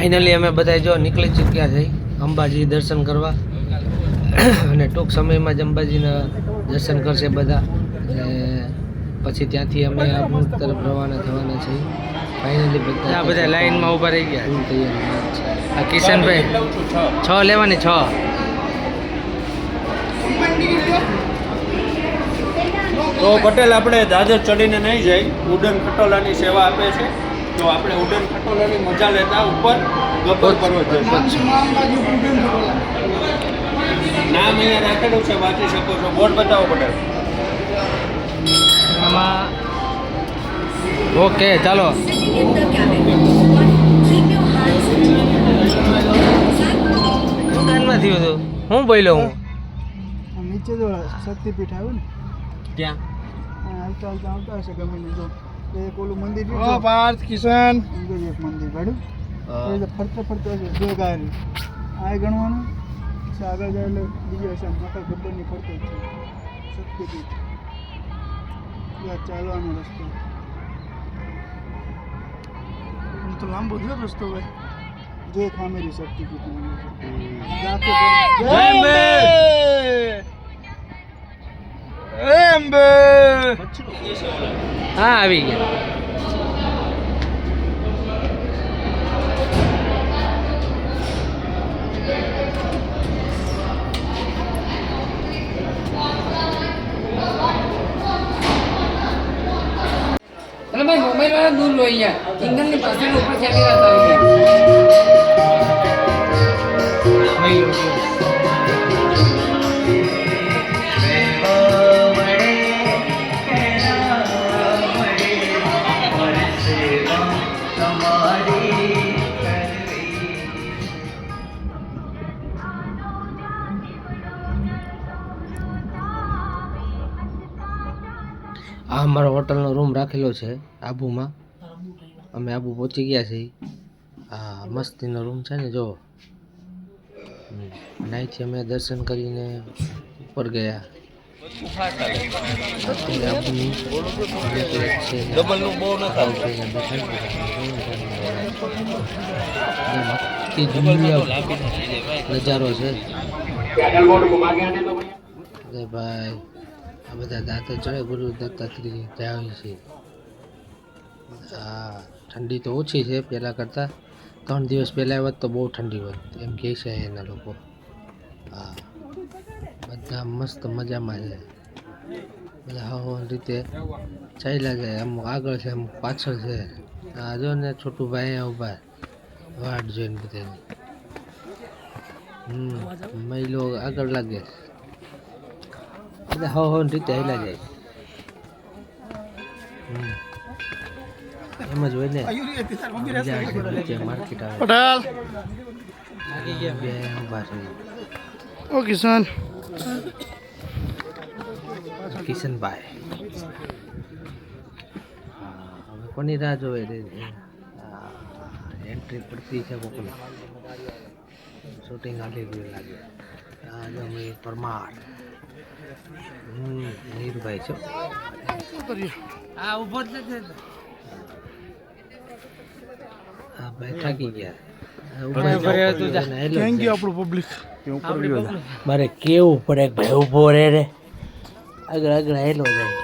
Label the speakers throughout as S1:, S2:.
S1: Finally અમે બધા જો નીકળી ચૂક્યા છે. અંબાજી દર્શન કરવા. અને ટૂંક સમયમાં જ અંબાજીના દર્શન કરશે બધા. અને પછી ત્યાંથી અમે આબુ તરફ રવાના થવાના છીએ. ફાઇનલી બધા બધા લાઈનમાં ઊભા રહી ગયા. તૈયાર તૈયારી આ કિશનભાઈ છ લેવાની છ
S2: તો પટેલ આપણે દાદર ચડીને નહીં જાય. ઉડન પટોલાની સેવા આપે છે. તો આપણે ઉડન ખટોલાની મજા લેતા ઉપર ગબ્બર પર્વત જઈશું નામ અહીંયા રાખેલું છે વાંચી શકો છો. બોર્ડ બતાવો
S1: પડે ઓકે ચાલો. દુકાનમાં થયું હતું. હું બોલ્યો હું?
S3: નીચે જો શક્તિપીઠ આવ્યું ને.
S1: ક્યાં?
S3: આ હાલતા હાલતા આવતા હશે ગમે એક ઓલું મંદિર ઓ પાર્થ કિશન. એક મંદિર ભાડું ફરતો ફરતો ફરતે ફરતે હશે જો ગાય. આ ગણવાનું. પછી આગળ જાય એટલે બીજું હશે મોટા ગબ્બરની ફરતે છે. શક્તિપીઠ ચાલવાનો રસ્તો. તો લાંબો છે રસ્તો ભાઈ. જે ખામેરી શક્તિપીઠ જાતે
S1: હા આવી ગયા.
S4: ભાઈ મોબાઈલ વાળા દૂર લો અહીંયા. કિંગનની પાસે ઉપર રાખતા હોય
S1: આ અમારો હોટલનો રૂમ રાખેલો છે આબુમાં. અમે આબુ પહોંચી ગયા છીએ. આ મસ્તીનો રૂમ છે ને જો. નાઈથી અમે દર્શન કરીને ઉપર ગયા. નજારો છે. અરે ભાઈ. આ બધા દાંતો ચડે ગુરુ દત્તાત્રેય જાય છે. હા, ઠંડી તો ઓછી છે પહેલાં કરતાં. ત્રણ દિવસ પહેલાં હોત તો બહુ ઠંડી હોત એમ કહે છે એના લોકો. હા, બધા મસ્ત મજામાં છે. બધા હવા રીતે ચાલ્યા જાય. અમુક આગળ છે અમુક પાછળ છે. આ જો ને છોટું ભાઈ ઊભા. વાટ જોઈને બધાની. હમ, મહિલો આગળ લાગે. બધા હવ હવાની રીતે હેલા જાય. એમ જ હોય ને. માર્કેટ આવે.
S3: પટેલ.
S1: બે ઊભા છે.
S3: ઓ કિશન.
S1: કિશનભાઈ. હા, હવે કોની રાહ જોવે એન્ટ્રી પડતી છે કોકની. શૂટિંગ હાલી ગયું લાગે. આ જો અમે પરમાર. નીરભાઈ છો? આ ઊભો જ નથી ગયા.
S3: પબ્લિક
S1: મારે કેવું પડે ભાઈ ઊભો રે રે આગળ આગળ હેલો જાય.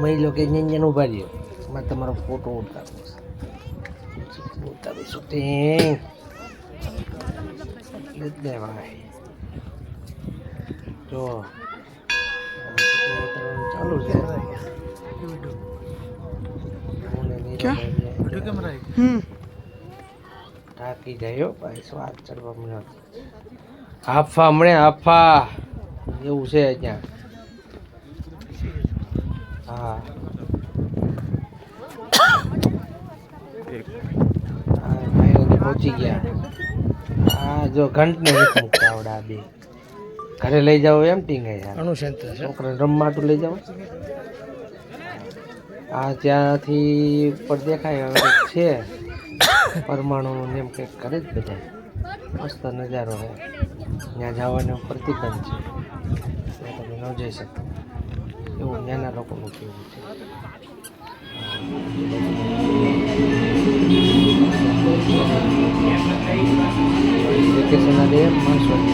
S1: મહી લો કે njન ઊભા રહ્યો. મારે તમારો ફોટો ઉતારવો ઉતારું શૂટિંગ તે. ભાઈ જો. ચાલુ છે. થાકી જાય હો ભાઈ સ્વાદ ચડવા મળ્યો હાફા હમણે હાફા. એવું છે ત્યાં. હા. હા પહોંચી ગયા. હા જો ઘંટ ને મૂકતા આવડે બે. ઘરે લઈ જાઓ એમ ટીંગે ઘણું સેન્ટર છોકરાને રમવાટું લઈ જાઓ. આ ત્યાંથી ઉપર દેખાય હવે છે. પરમાણુ ને એમ કંઈક કરે જ બધા. મસ્ત નજારો છે. ત્યાં જવાનો પ્રતિબંધ છે. તમે ન જઈ શકો. એવું ત્યાંના લોકોનું કેવું છે. વેકેશન આ દે માણસો